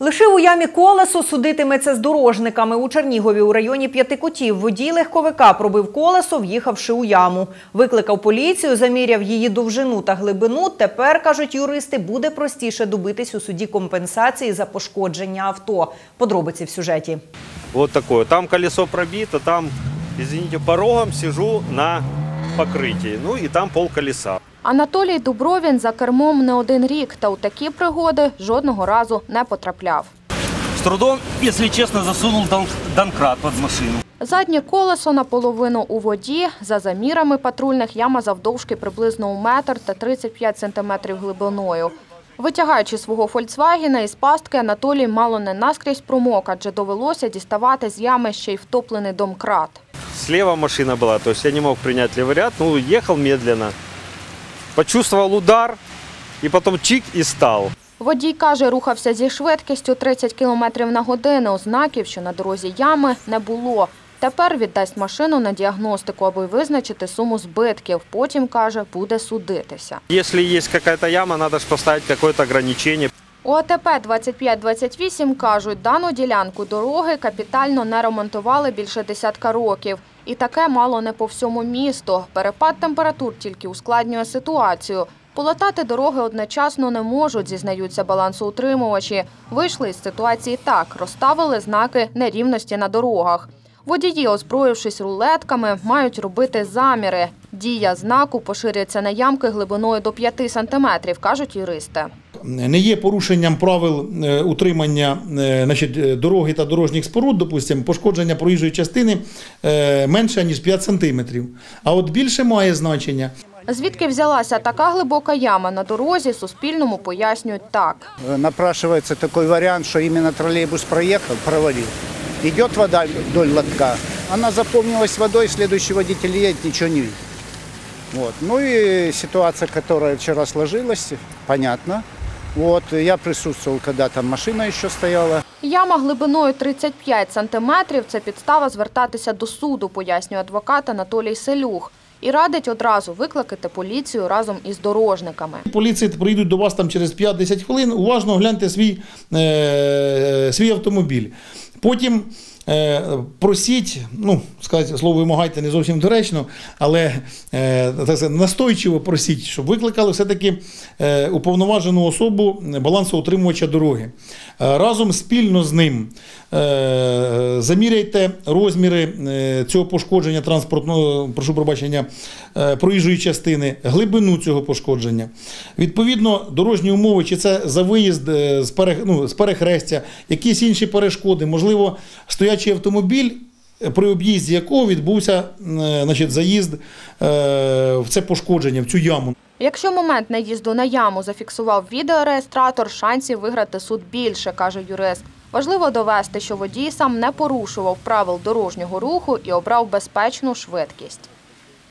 Лишив у ямі колесо, судитиметься з дорожниками. У Чернігові у районі П'ятикутів водій легковика пробив колесо, в'їхавши у яму. Викликав поліцію, заміряв її довжину та глибину. Тепер, кажуть юристи, буде простіше добитись у суді компенсації за пошкодження авто. Подробиці в сюжеті. Вот такое. Там колесо пробито, там, извините, порогом сижу на покрытии. Ну і там пол колеса. Анатолій Дубровін за кермом не один рік, та у такі пригоди жодного разу не потрапляв. З трудом, якщо чесно, засунув донкрат под машину. Заднє колесо наполовину у воді. За замірами патрульних яма завдовжки приблизно у метр та 35 сантиметрів глибиною. Витягаючи свого «Фольксвагена» із пастки, Анатолій мало не наскрізь промок, адже довелося діставати з ями ще й втоплений домкрат. Слева машина была, то есть я не мог принять левый ряд. Ну, ехал медленно. Почувствовал удар, и потом чик и стал. Водій каже, рухався зі швидкістю 30 км на годину. Знаків, що на дорозі ями, не було. Тепер віддасть машину на діагностику, аби визначити суму збитків. Потім, каже, буде судитися. Если есть какая-то яма, надо же поставить какое-то ограничение. У АТП 2528 кажуть, дану ділянку дороги капітально не ремонтували більше десятка років. І таке мало не по всьому місту. Перепад температур тільки ускладнює ситуацію. Полатати дороги одночасно не можуть, зізнаються балансоутримувачі. Вийшли із ситуації так, розставили знаки нерівності на дорогах. Водії, озброївшись рулетками, мають робити заміри. Дія знаку поширюється на ямки глибиною до 5 сантиметрів, кажуть юристи. не є порушенням правил е, утримання е, значить, е, дороги та дорожніх споруд, допустимо, пошкодження проїжджої частини менше, ніж 5 сантиметрів. А от більше має значення. Звідки взялася така глибока яма на дорозі, Суспільному пояснюють так. Напрашивается такой вариант, что именно троллейбус проехал, провалил. Идет вода вдоль лотка, она заполнилась водой, следующий водитель едет, ничего не видит. Вот. Ну и ситуация, которая вчера сложилась, понятно. Вот, я присутствовал, когда там машина еще стояла. Яма глибиною 35 сантиметрів – це підстава звертатися до суду, пояснює адвокат Анатолій Селюх. І радить одразу викликати поліцію разом із дорожниками. Поліції приїдуть до вас там через 5-10 хвилин, уважно гляньте свій, е, свій автомобіль. Потім просіть, ну, сказати, слово вимагайте не зовсім доречно, але е, так сказати, настойчиво просіть, щоб викликали все-таки е, уповноважену особу балансоутримувача дороги. Е, разом спільно з ним е, заміряйте розміри е, цього пошкодження транспортного, прошу пробачення, е, проїжджої частини, глибину цього пошкодження. Відповідно, дорожні умови, чи це за виїзд е, ну, з перехрестя, якісь інші перешкоди, можливо, стоячий автомобіль. При об'їзді якого відбувся е, значить, заїзд е, в це пошкодження, в цю яму. Якщо момент наїзду на яму зафіксував відеореєстратор, шансів виграти суд більше, каже юрист. Важливо довести, що водій сам не порушував правил дорожнього руху і обрав безпечну швидкість.